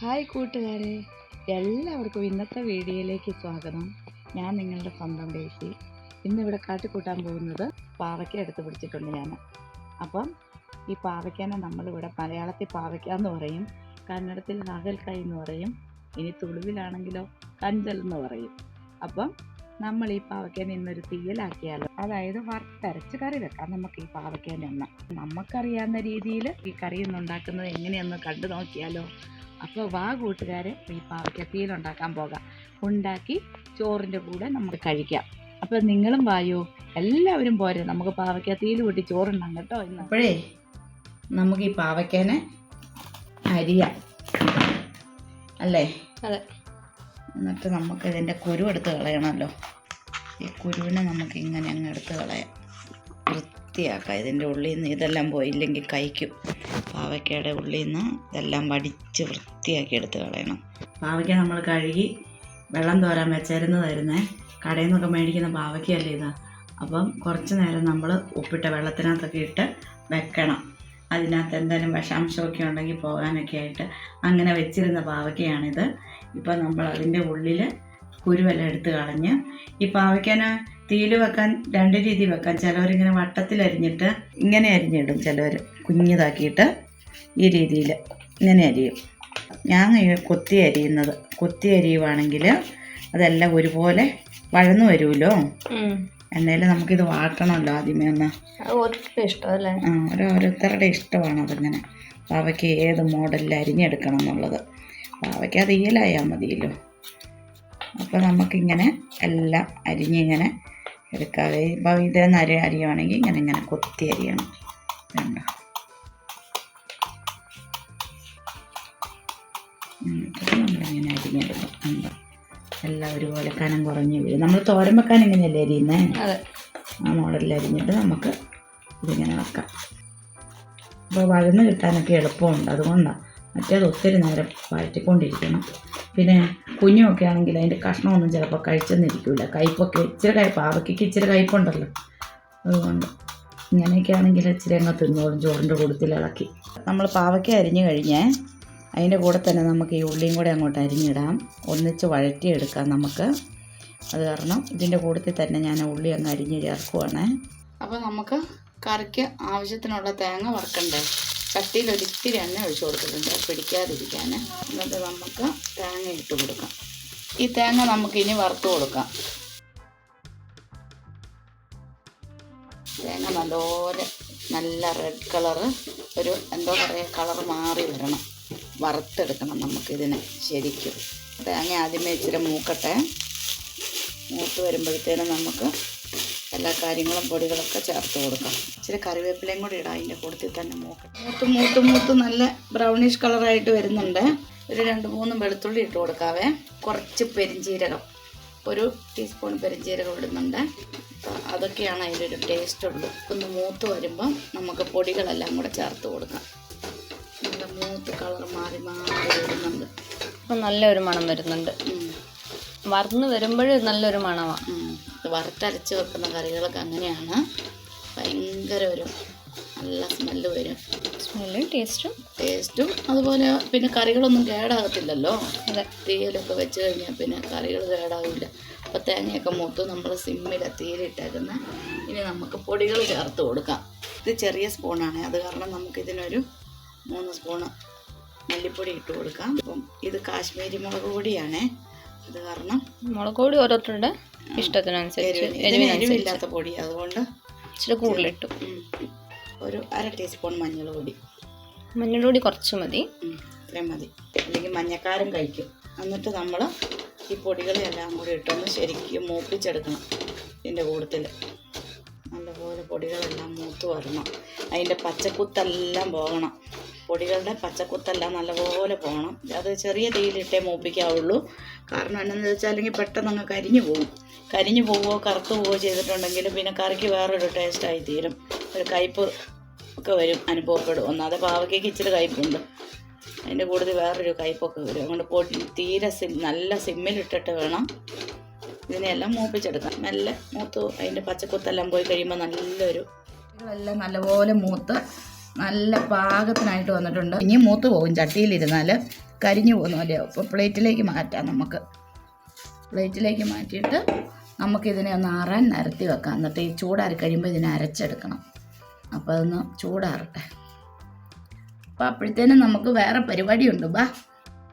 Hi കൂട്ടുകാരെ എല്ലാവർക്കും ഇന്നത്തെ വീഡിയോയിലേക്ക് സ്വാഗതം. ഞാൻ നിങ്ങളുടെ സ്വന്തം ഡേസി. ഇന്നിവിടെ കാട്ടിക്കൂട്ടാൻ പോകുന്നത് പാവയ്ക്ക എടുത്ത് പിടിച്ചിട്ടുണ്ട് ഞാൻ. അപ്പം ഈ പാവയ്ക്കാനെ നമ്മളിവിടെ മലയാളത്തിൽ പാവയ്ക്ക എന്ന് പറയും കന്നഡത്തിൽ നാഗൽക്കായ് എന്ന് പറയും ഇനി തുളുവിലാണെങ്കിലോ കഞ്ചൽ എന്ന് പറയും. അപ്പം നമ്മൾ ഈ പാവയ്ക്കാനെ ഇന്നൊരു തീയലാക്കിയാലോ? അതായത് വറുത്തരച്ച് കറി വെക്കാം നമുക്ക് ഈ പാവയ്ക്കാനെ ഒന്ന്. നമുക്കറിയാവുന്ന രീതിയിൽ ഈ കറി ഒന്നുണ്ടാക്കുന്നത് എങ്ങനെയൊന്ന് കണ്ടു നോക്കിയാലോ? അപ്പോൾ വാ കൂട്ടുകാരെ ഈ പാവയ്ക്കത്തിയിൽ ഉണ്ടാക്കാൻ പോകാം. ഉണ്ടാക്കി ചോറിന്റെ കൂടെ നമുക്ക് കഴിക്കാം. അപ്പോൾ നിങ്ങളും വായോ? എല്ലാവരും പോരെ നമുക്ക് പാവയ്ക്കത്തിയിൽ കൂട്ടി ചോറുണ്ടാം കേട്ടോ ഇന്ന്. അപ്പോഴേ നമുക്ക് ഈ പാവയ്ക്കനെ അരിയാം. അല്ലേ? അതെ. എന്നിട്ട് നമുക്ക് ഇതിന്റെ കുരു എടുത്ത് കളയണമല്ലോ. ഈ കുരുവിനെ നമുക്ക് ഇങ്ങനെ അങ്ങ് എടുത്ത് കളയാം. വൃത്തിയാക്കാം. ഇതിന്റെ ഉള്ളിൽ നിന്ന് ഇതെല്ലാം പോയില്ലെങ്കിൽ കഴിക്കും. പാവയ്ക്കയുടെ ഉള്ളിൽ നിന്ന് ഇതെല്ലാം വടിച്ച് വൃത്തിയാക്കി എടുത്ത് കളയണം. പാവയ്ക്ക നമ്മൾ കഴുകി വെള്ളം തോരാൻ വെച്ചിരുന്നതായിരുന്നേ. കടയിൽ നിന്നൊക്കെ മേടിക്കുന്ന പാവയ്ക്കല്ലേ ഇത്. അപ്പം കുറച്ച് നേരം നമ്മൾ ഉപ്പിട്ട വെള്ളത്തിനകത്തൊക്കെ ഇട്ട് വെക്കണം. അതിനകത്ത് എന്തെങ്കിലും വിഷാംശമൊക്കെ ഉണ്ടെങ്കിൽ പോകാനൊക്കെ ആയിട്ട് അങ്ങനെ വെച്ചിരുന്ന പാവയ്ക്കയാണിത്. ഇപ്പം നമ്മൾ അതിന്റെ ഉള്ളിൽ കുരുവെല്ലാം എടുത്ത് കളഞ്ഞ് ഈ പാവയ്ക്കാന് തീയിൽ വെക്കാൻ രണ്ട് രീതി വെക്കാം. ചിലവരിങ്ങനെ വട്ടത്തിൽ അരിഞ്ഞിട്ട് ഇങ്ങനെ അരിഞ്ഞിടും ചിലവർ കുഞ്ഞിതാക്കിയിട്ട് ഈ രീതിയിൽ ഇങ്ങനെ അരിയും. ഞാൻ കൊത്തി അരിയുന്നത് കൊത്തി അരിയുവാണെങ്കിൽ അതെല്ലാം ഒരുപോലെ വഴന്നു വരുമല്ലോ? എണ്ണയിൽ നമുക്കിത് വാട്ടണമല്ലോ ആദ്യമേ ഒന്ന്. ഓരോരുത്തരുടെ ഇഷ്ടമാണ് അതിങ്ങനെ. പാവയ്ക്ക് ഏത് മോഡലിൽ അരിഞ്ഞെടുക്കണം എന്നുള്ളത്. പാവയ്ക്ക് അത് ഈലായാൽ മതിയല്ലോ. അപ്പോൾ നമുക്കിങ്ങനെ എല്ലാം അരിഞ്ഞിങ്ങനെ എടുക്കാതെ ഇപ്പോൾ ഇതെന്ന് അരി അരിയുവാണെങ്കിൽ ഇങ്ങനെ ഇങ്ങനെ കൊത്തി അരിയണം. വേണ്ട. എന്നിട്ട് നമ്മളിങ്ങനെ അരിഞ്ഞെടുക്കും എന്താ എല്ലാം ഒരുപോലെ കനം കുറഞ്ഞു വരും നമ്മൾ തോരൻ വെക്കാൻ ഇങ്ങനെയല്ലേ അരിയുന്നേ ആ മോഡലിൽ അരിഞ്ഞിട്ട് നമുക്ക് ഇതിങ്ങനെ വെക്കാം. അപ്പോൾ വഴന്ന് കിട്ടാനൊക്കെ എളുപ്പമുണ്ട്. അതുകൊണ്ടാണ് മറ്റേത് ഒത്തിരി നേരം വഴറ്റിക്കൊണ്ടിരിക്കണം. പിന്നെ കുഞ്ഞുമൊക്കെ ആണെങ്കിൽ അതിന്റെ കഷ്ണമൊന്നും ചിലപ്പോൾ കഴിച്ചെന്നിരിക്കില്ല കയ്പൊക്കെ ഇച്ചിരി കയ്പ് പാവയ്ക്ക് ഇച്ചിരി കയ്പുണ്ടല്ലോ. അതുകൊണ്ട് ഇങ്ങനെയൊക്കെ ആണെങ്കിൽ ഇച്ചിരി അങ്ങ് തിന്നോളും ചോറിന്റെ കൂടത്തിൽ ഇളക്കി. നമ്മൾ പാവയ്ക്ക അരിഞ്ഞു കഴിഞ്ഞേ അതിന്റെ കൂടെ തന്നെ നമുക്ക് ഈ ഉള്ളിയും കൂടെ അങ്ങോട്ട് അരിഞ്ഞിടാം. ഒന്നിച്ച് വഴറ്റിയെടുക്കാം നമുക്ക്. അത് കാരണം ഇതിന്റെ കൂട്ടത്തിൽ തന്നെ ഞാൻ ഉള്ളി അങ്ങ് അരിഞ്ഞ് ചേർക്കുവാണ്. അപ്പോൾ നമുക്ക് കറിക്ക് ആവശ്യത്തിനുള്ള തേങ്ങ വറുക്കണ്ടേ? ചട്ടിയിൽ ഒരിത്തിരി എണ്ണ ഒഴിച്ചു കൊടുത്തിട്ടുണ്ട്. പിടിക്കാതിരിക്കാൻ. എന്നിട്ട് നമുക്ക് തേങ്ങ ഇട്ട് കൊടുക്കാം. ഈ തേങ്ങ നമുക്ക് ഇനി വറുത്ത് കൊടുക്കാം. തേങ്ങ നല്ലപോലെ നല്ല റെഡ് കളറ് ഒരു എന്തോ പറയുക കളർ മാറി വരണം. വറുത്തെടുക്കണം നമുക്കിതിനെ ശരിക്കും. തേങ്ങ ആദ്യമേ ഇച്ചിരി മൂക്കട്ടെ. മൂത്ത് വരുമ്പോഴത്തേനും നമുക്ക് എല്ലാ കാര്യങ്ങളും പൊടികളൊക്കെ ചേർത്ത് കൊടുക്കാം. ഇച്ചിരി കറിവേപ്പിലയും കൂടി ഇടാം അതിന്റെ കൂട്ടത്തിൽ തന്നെ മൂക്കട്ടെ. മൂത്ത് മൂത്ത് മൂത്ത് നല്ല ബ്രൗണിഷ് കളറായിട്ട് വരുന്നുണ്ട്. ഒരു രണ്ട് മൂന്ന് വെളുത്തുള്ളി ഇട്ട് കൊടുക്കാവേ. കുറച്ച് പെരിഞ്ചീരകം. ഒരു ടീസ്പൂൺ പെരിഞ്ചീരകം ഇടുന്നുണ്ട്. അപ്പോൾ അതൊക്കെയാണ് അതിന്റെ ഒരു ടേസ്റ്റ് ഉള്ളൂ. ഒന്ന് മൂത്ത് വരുമ്പം നമുക്ക് പൊടികളെല്ലാം കൂടെ ചേർത്ത് കൊടുക്കാം. കളർ മാറി മാറി വരുന്നുണ്ട്. അപ്പം നല്ലൊരു മണം വരുന്നുണ്ട്. വറന്ന് വരുമ്പോൾ നല്ലൊരു മണമാണ് വറുത്തരച്ച് വെക്കുന്ന കറികളൊക്കെ അങ്ങനെയാണ്. ഭയങ്കര ഒരു നല്ല സ്മെല്ല് വരും. സ്മെല്ലും ടേസ്റ്റും ടേസ്റ്റും അതുപോലെ പിന്നെ കറികളൊന്നും കേടാകത്തില്ലല്ലോ. അതെ. തീയലൊക്കെ വെച്ച് കഴിഞ്ഞാൽ പിന്നെ കറികൾ കേടാവില്ല. അപ്പോൾ തേങ്ങയൊക്കെ മൂത്ത് നമ്മൾ സിമ്മിൽ തീയിലിട്ടേക്കുന്ന. ഇനി നമുക്ക് പൊടികൾ ചേർത്ത് കൊടുക്കാം. ഇത് ചെറിയ സ്പൂണാണ് അത് കാരണം നമുക്കിതിനൊരു മൂന്ന് സ്പൂണ് മല്ലിപ്പൊടി ഇട്ട് കൊടുക്കാം. അപ്പം ഇത് കാശ്മീരി മുളക് പൊടിയാണ്. അത് കാരണം മുളക് പൊടി ഓരോരുത്തരുടെ ഇഷ്ടത്തിനനുസരിച്ച് എരിവില്ലാത്ത പൊടി. അതുകൊണ്ട് ഇച്ചിരി കൂടുതലിട്ടു ഒരു അര ടീസ്പൂൺ മഞ്ഞൾ പൊടി. മഞ്ഞൾ പൊടി കുറച്ച് മതി. ഇത്രയും മതി. അല്ലെങ്കിൽ മഞ്ഞക്കാരം കഴിക്കും. എന്നിട്ട് നമ്മൾ ഈ പൊടികളെല്ലാം കൂടി ഇട്ടൊന്ന് ശരിക്കും മൂപ്പിച്ചെടുക്കണം ഇതിന്റെ കൂട്ടത്തിൽ. നല്ലപോലെ പൊടികളെല്ലാം മൂത്ത് വരണം. അതിന്റെ പച്ചക്കുത്തെല്ലാം പോകണം. പൊടികളുടെ പച്ചക്കുത്തെല്ലാം നല്ലപോലെ പോകണം. അത് ചെറിയ തീയിലിട്ടേ മൂപ്പിക്കാവുള്ളൂ. കാരണം എന്നാന്ന് വെച്ചാൽ അല്ലെങ്കിൽ പെട്ടെന്ന് അങ്ങ് കരിഞ്ഞു പോകും. കരിഞ്ഞു പോവുകയോ കറുത്ത് പോവുകയോ ചെയ്തിട്ടുണ്ടെങ്കിൽ പിന്നെ കറിക്ക് വേറൊരു ടേസ്റ്റായി തീരും. ഒരു കയ്പ്പ് ഒക്കെ വരും അനുഭവപ്പെടും. ഒന്നാതെ പാവയ്ക്കൊക്കെ ഇച്ചിരി കയ്പുണ്ട് അതിന്റെ കൂടുതൽ വേറൊരു കയ്പൊക്കെ വരും. അതുകൊണ്ട് പൊടി തീരെ സിം നല്ല സിമ്മിലിട്ടിട്ട് വേണം ഇതിനെല്ലാം മൂപ്പിച്ചെടുക്കാം നല്ല മൂത്ത് അതിന്റെ പച്ചക്കുത്തെല്ലാം പോയി കഴിയുമ്പോൾ നല്ലൊരു ഇതെല്ലാം നല്ലപോലെ മൂത്ത് നല്ല പാകത്തിനായിട്ട് വന്നിട്ടുണ്ട്. ഇനി മൂത്ത് പോകും. ചട്ടിയിലിരുന്നാൽ കരിഞ്ഞു പോകുന്ന പോലെയോ അപ്പോൾ പ്ലേറ്റിലേക്ക് മാറ്റാം നമുക്ക്. പ്ലേറ്റിലേക്ക് മാറ്റിയിട്ട് നമുക്കിതിനെ ഒന്ന് ആറാൻ നിരത്തി വെക്കാം. എന്നിട്ട് ഈ ചൂടാറി കഴിയുമ്പോൾ ഇതിനെ അരച്ചെടുക്കണം. അപ്പോൾ അതൊന്ന് ചൂടാറട്ടെ. അപ്പോൾ അപ്പോഴത്തേനും നമുക്ക് വേറെ പരിപാടിയുണ്ട്. ബാ.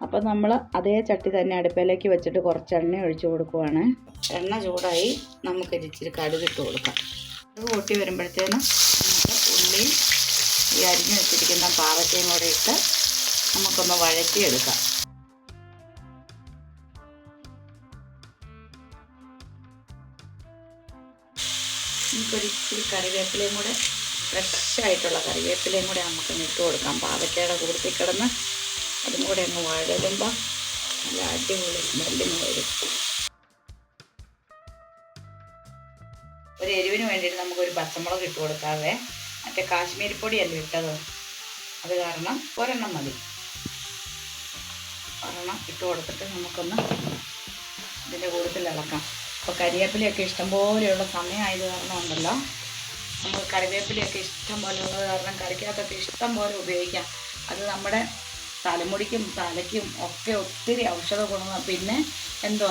അപ്പോൾ നമ്മൾ അതേ ചട്ടി തന്നെ അടുപ്പിലേക്ക് വെച്ചിട്ട് കുറച്ച് എണ്ണ ഒഴിച്ചു കൊടുക്കുവാണ്. എണ്ണ ചൂടായി നമുക്ക് ഇച്ചിരി കടുകിട്ട് കൊടുക്കാം. അത് കൂട്ടി വരുമ്പോഴത്തേനും നമുക്ക് ഉള്ളിയും ഈ അരിഞ്ഞു വെച്ചിരിക്കുന്ന പാവയ്ക്കയും കൂടെ ഇട്ട് നമുക്കൊന്ന് വഴറ്റിയെടുക്കാം. നമുക്കൊരു ഇച്ചിരി കറിവേപ്പിലയും കൂടെ ഫ്രഷ് ആയിട്ടുള്ള കറിവേപ്പിലയും കൂടെ നമുക്ക് ഇട്ട് കൊടുക്കാം. പാവയ്ക്കയുടെ കൂടുതൽ കിടന്ന് അതും കൂടെ അങ്ങ് വഴലുമ്പോൾ നല്ല അടിപൊളി സ്മെല്ലിങ് വരും. ഒരു എരിവിന് വേണ്ടിയിട്ട് നമുക്കൊരു പച്ചമുളക് ഇട്ട് കൊടുക്കാവേ. മറ്റേ കാശ്മീരി പൊടിയല്ലേ ഇട്ടത്? അത് കാരണം ഒരെണ്ണം മതി. ഒരെണ്ണം ഇട്ട് കൊടുത്തിട്ട് നമുക്കൊന്ന് ഇതിന്റെ കൂട്ടത്തിൽ ഇളക്കാം. അപ്പോൾ കരിവേപ്പിലയൊക്കെ ഇഷ്ടംപോലെയുള്ള സമയമായത് കാരണം ഉണ്ടല്ലോ നമ്മൾ കറിവേപ്പിലയൊക്കെ ഇഷ്ടം പോലെ ഉള്ളത് കാരണം കറിക്കകത്തൊക്കെ ഇഷ്ടം പോലെ ഉപയോഗിക്കാം. അത് നമ്മുടെ തലമുടിക്കും തലയ്ക്കും ഒക്കെ ഒത്തിരി ഔഷധ ഗുണങ്ങൾ പിന്നെ എന്തോ?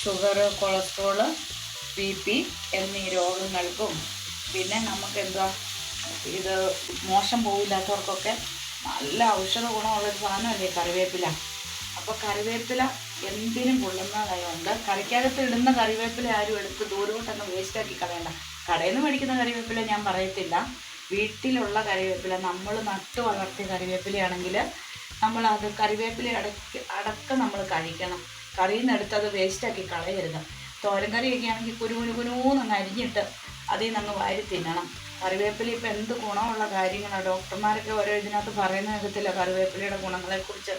ഷുഗർ കൊളസ്ട്രോൾ ബി പി എന്നീ രോഗങ്ങൾക്കും പിന്നെ നമുക്ക് എന്തുവാ ഇത് മോശം പോവില്ലാത്തവർക്കൊക്കെ നല്ല ഔഷധ ഗുണമുള്ളൊരു സാധനമല്ലേ കറിവേപ്പില? അപ്പോൾ കറിവേപ്പില എന്തിനും കൊള്ളുന്നതായതുകൊണ്ട് കറിക്കകത്ത് ഇടുന്ന കറിവേപ്പില ആരും എടുത്ത് ദൂരോട്ടൊന്ന് വേസ്റ്റാക്കി കളയണ്ട. കടയിൽ നിന്ന് മേടിക്കുന്ന കറിവേപ്പില ഞാൻ പറയത്തില്ല. വീട്ടിലുള്ള കറിവേപ്പില നമ്മൾ നട്ടു വളർത്തിയ കറിവേപ്പിലയാണെങ്കിൽ നമ്മൾ അത് കറിവേപ്പില അടക്ക് അടക്കം നമ്മൾ കഴിക്കണം. കറിയിൽ നിന്ന് എടുത്ത് അത് വേസ്റ്റാക്കി കളയരുത്. തോരൻ കറിയൊക്കെ ആണെങ്കിൽ കുരു കുരു അരിഞ്ഞിട്ട് അതിൽ നിന്ന് വാരി തിന്നണം. കറിവേപ്പില ഇപ്പം എന്ത് ഗുണമുള്ള കാര്യങ്ങളാണ്? ഡോക്ടർമാരൊക്കെ ഓരോ ഇതിനകത്ത് പറയുന്ന വിധത്തില്ല കറിവേപ്പിലയുടെ ഗുണങ്ങളെക്കുറിച്ച്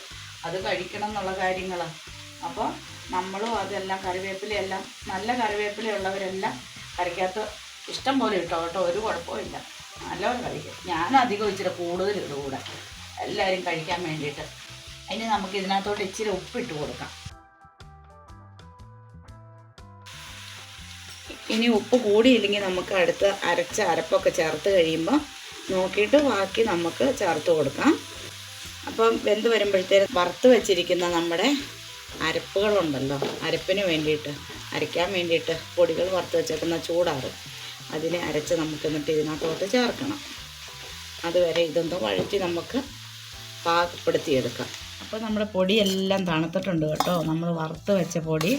അത് കഴിക്കണം എന്നുള്ള കാര്യങ്ങൾ അപ്പോൾ നമ്മളും അതെല്ലാം കറിവേപ്പിലയെല്ലാം നല്ല കറിവേപ്പിലയുള്ളവരെല്ലാം കറിക്കകത്ത് ഇഷ്ടം പോലെ ഇട്ടോ കേട്ടോ? ഒരു കുഴപ്പമില്ല നല്ലവണ്ണം കഴിക്കും. ഞാൻ അധികം ഇച്ചിരി കൂടുതൽ ഇടും കൂടെ എല്ലാവരും കഴിക്കാൻ വേണ്ടിയിട്ട്. അതിന് നമുക്ക് ഇതിനകത്തോട്ട് ഇച്ചിരി ഉപ്പിട്ട് കൊടുക്കാം. ഇനി ഉപ്പ് കൂടിയില്ലെങ്കിൽ നമുക്ക് അടുത്ത് അരച്ച അരപ്പൊക്കെ ചേർത്ത് കഴിയുമ്പോൾ നോക്കിയിട്ട് ബാക്കി നമുക്ക് ചേർത്ത് കൊടുക്കാം. അപ്പം വെന്ത് വരുമ്പോഴത്തേക്ക് വറുത്ത് വെച്ചിരിക്കുന്ന നമ്മുടെ അരപ്പുകളുണ്ടല്ലോ അരപ്പിന് വേണ്ടിയിട്ട് അരയ്ക്കാൻ വേണ്ടിയിട്ട് പൊടികൾ വറുത്ത് വെച്ചേക്കുന്ന ചൂടാറ്. അതിനെ അരച്ച് നമുക്ക് എന്നിട്ട് ഇതിനകത്തോട്ട് ചേർക്കണം. അതുവരെ ഇതൊന്ന് വഴറ്റി നമുക്ക് പാകപ്പെടുത്തിയെടുക്കാം. അപ്പോൾ നമ്മുടെ പൊടിയെല്ലാം തണുത്തിട്ടുണ്ട് കേട്ടോ. നമ്മൾ വറുത്ത് വെച്ച പൊടി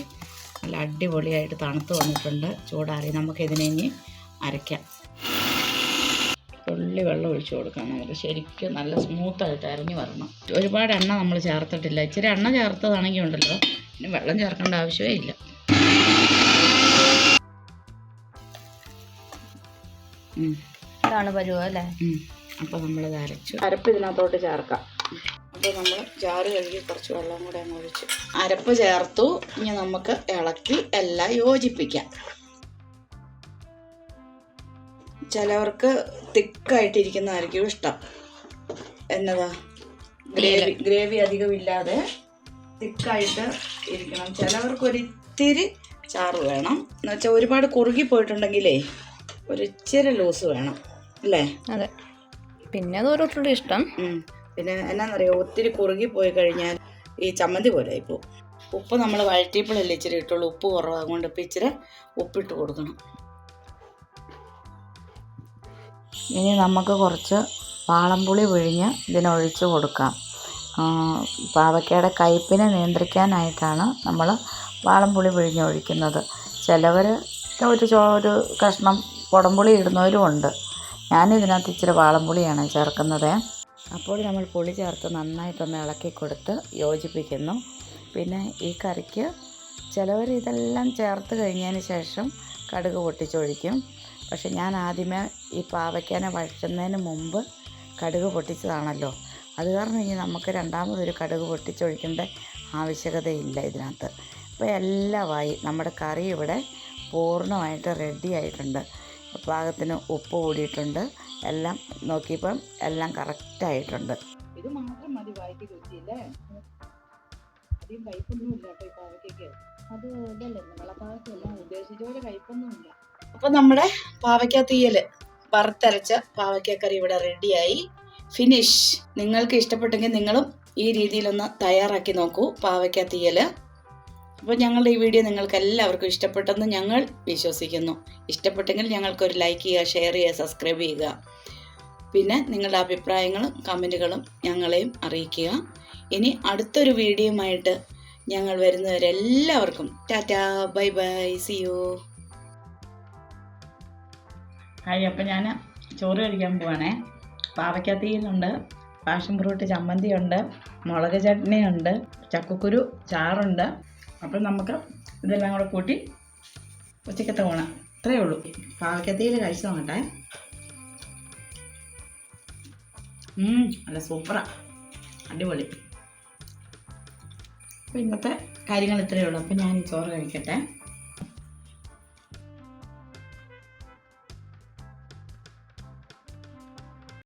നല്ല അടിപൊളിയായിട്ട് തണുത്ത് വന്നിട്ടുണ്ട്. ചൂടാറി നമുക്കിതിനെ ഇനി അരയ്ക്കാം. തുള്ളി വെള്ളം ഒഴിച്ചു കൊടുക്കാം നമുക്ക്. ശരിക്കും നല്ല സ്മൂത്തായിട്ട് അരഞ്ഞു വരണം. ഒരുപാട് എണ്ണ നമ്മൾ ചേർത്തിട്ടില്ല. ഇച്ചിരി എണ്ണ ചേർത്തതാണെങ്കിൽ ഉണ്ടല്ലോ. പിന്നെ വെള്ളം ചേർക്കേണ്ട ആവശ്യമേ ഇല്ല. ഇതാണ് പരുവം അല്ലേ? അപ്പോൾ നമ്മളിത് അരച്ചു. അരപ്പ് ഇതിനകത്തോട്ട് ചേർക്കാം. അപ്പോൾ നമ്മൾ ജാറ് കഴുകി കുറച്ച് വെള്ളം കൂടെ അങ്ങ് ഒഴിച്ച് അരപ്പ് ചേർത്തു. ഇനി നമുക്ക് ഇളക്കി എല്ലാം യോജിപ്പിക്കാം. ചിലവർക്ക് തിക്കായിട്ടിരിക്കുന്നതായിരിക്കും ഇഷ്ടം. എന്നതാ? ഗ്രേവി ഗ്രേവി അധികം ഇല്ലാതെ തിക്കായിട്ട് ഇരിക്കണം. ചിലവർക്ക് ഒരിത്തിരി ചാറ് വേണം. എന്ന് വെച്ചാൽ ഒരുപാട് കുറുകി പോയിട്ടുണ്ടെങ്കിലേ ഒരിച്ചിരി ലൂസ് വേണം. അല്ലേ? അതെ. പിന്നെ അത് ഓരോരുത്തരുടെ ഇഷ്ടം. പിന്നെ എന്നാന്നറിയോ? ഒത്തിരി കുറുകി പോയി കഴിഞ്ഞാൽ ഈ ചമ്മന്തി പോലെ ആയിപ്പോവും ഉപ്പ് നമ്മൾ വഴറ്റിയപ്പോഴല്ലേ ഇച്ചിരി ഇട്ടുള്ളൂ. ഉപ്പ് കുറവാകൊണ്ട് അതുകൊണ്ട് ഇപ്പം ഇച്ചിരി ഉപ്പിട്ട് കൊടുക്കണം. ഇനി നമുക്ക് കുറച്ച് വാളംപുളി പിഴിഞ്ഞ് ഇതിനൊഴിച്ച് കൊടുക്കാം. പാവയ്ക്കയുടെ കയ്പിനെ നിയന്ത്രിക്കാനായിട്ടാണ് നമ്മൾ വാളംപുളി പിഴിഞ്ഞ് ഒഴിക്കുന്നത്. ചിലവർ ഒരു ചോ ഒരു കഷ്ണം കുടംപുളി ഇടുന്നവരും ഉണ്ട്. ഞാനിതിനകത്ത് ഇച്ചിരി വാളംപുളിയാണ് ചേർക്കുന്നത്. അപ്പോൾ നമ്മൾ പുളി ചേർത്ത് നന്നായിട്ടൊന്ന് ഇളക്കി കൊടുത്ത് യോജിപ്പിക്കുന്നു. പിന്നെ ഈ കറിക്ക് ചിലവർ ഇതെല്ലാം ചേർത്ത് കഴിഞ്ഞതിന് ശേഷം കടുക് പൊട്ടിച്ചൊഴിക്കും. പക്ഷെ ഞാൻ ആദ്യമേ ഈ പാവയ്ക്കാനെ വഴറ്റുന്നതിന് മുമ്പ് കടുക് പൊട്ടിച്ചതാണല്ലോ. അത് കാരണം ഇനി നമുക്ക് രണ്ടാമതൊരു കടുക് പൊട്ടിച്ചൊഴിക്കേണ്ട ആവശ്യകതയില്ല ഇതിനകത്ത്. അപ്പോൾ എല്ലാമായി നമ്മുടെ കറി ഇവിടെ പൂർണമായിട്ട് റെഡി ആയിട്ടുണ്ട്. പാകത്തിന് ഉപ്പ് കൂടിയിട്ടുണ്ട്. എല്ലാം നോക്കിയപ്പം എല്ലാം കറക്റ്റായിട്ടുണ്ട്. ഇത് മാത്രം മതി വായിക്ക് കേട്ടോ അപ്പം നമ്മുടെ പാവയ്ക്ക തീയൽ വറുത്തരച്ച പാവയ്ക്കക്കറി ഇവിടെ റെഡിയായി. ഫിനിഷ്. നിങ്ങൾക്ക് ഇഷ്ടപ്പെട്ടെങ്കിൽ നിങ്ങളും ഈ രീതിയിലൊന്ന് തയ്യാറാക്കി നോക്കൂ പാവയ്ക്ക തീയൽ അപ്പോൾ ഞങ്ങളുടെ ഈ വീഡിയോ നിങ്ങൾക്ക് എല്ലാവർക്കും ഇഷ്ടപ്പെട്ടെന്ന് ഞങ്ങൾ വിശ്വസിക്കുന്നു. ഇഷ്ടപ്പെട്ടെങ്കിൽ ഞങ്ങൾക്കൊരു ലൈക്ക് ചെയ്യുക ഷെയർ ചെയ്യുക സബ്സ്ക്രൈബ് ചെയ്യുക. പിന്നെ നിങ്ങളുടെ അഭിപ്രായങ്ങളും കമന്റുകളും ഞങ്ങളെയും അറിയിക്കുക. ഇനി അടുത്തൊരു വീഡിയോയുമായിട്ട് ഞങ്ങൾ വരുന്നവരെല്ലാവർക്കും tata bye bye see you hi അപ്പം ഞാൻ ചോറ് കഴിക്കാൻ പോവാണേ. പാവയ്ക്കത്തീയിലുണ്ട് പാഷൻ ഫ്രൂട്ട് ചമ്മന്തിയുണ്ട് മുളക് ചട്നിയുണ്ട് ചക്കക്കുരു ചാറുണ്ട്. അപ്പം നമുക്ക് ഇതെല്ലാം കൂടെ കൂട്ടി ഉച്ചക്കത്തെ ഓണം അത്രയേ ഉള്ളൂ. പാവക്കത്തിയിൽ കഴിച്ചു നോക്കട്ടെ. നല്ല സൂപ്പറാ. അടിപൊളി. അപ്പോൾ ഇന്നത്തെ കാര്യങ്ങൾ ഇത്രയേ ഉള്ളൂ. അപ്പോൾ ഞാൻ ചോറ് കഴിക്കട്ടെ.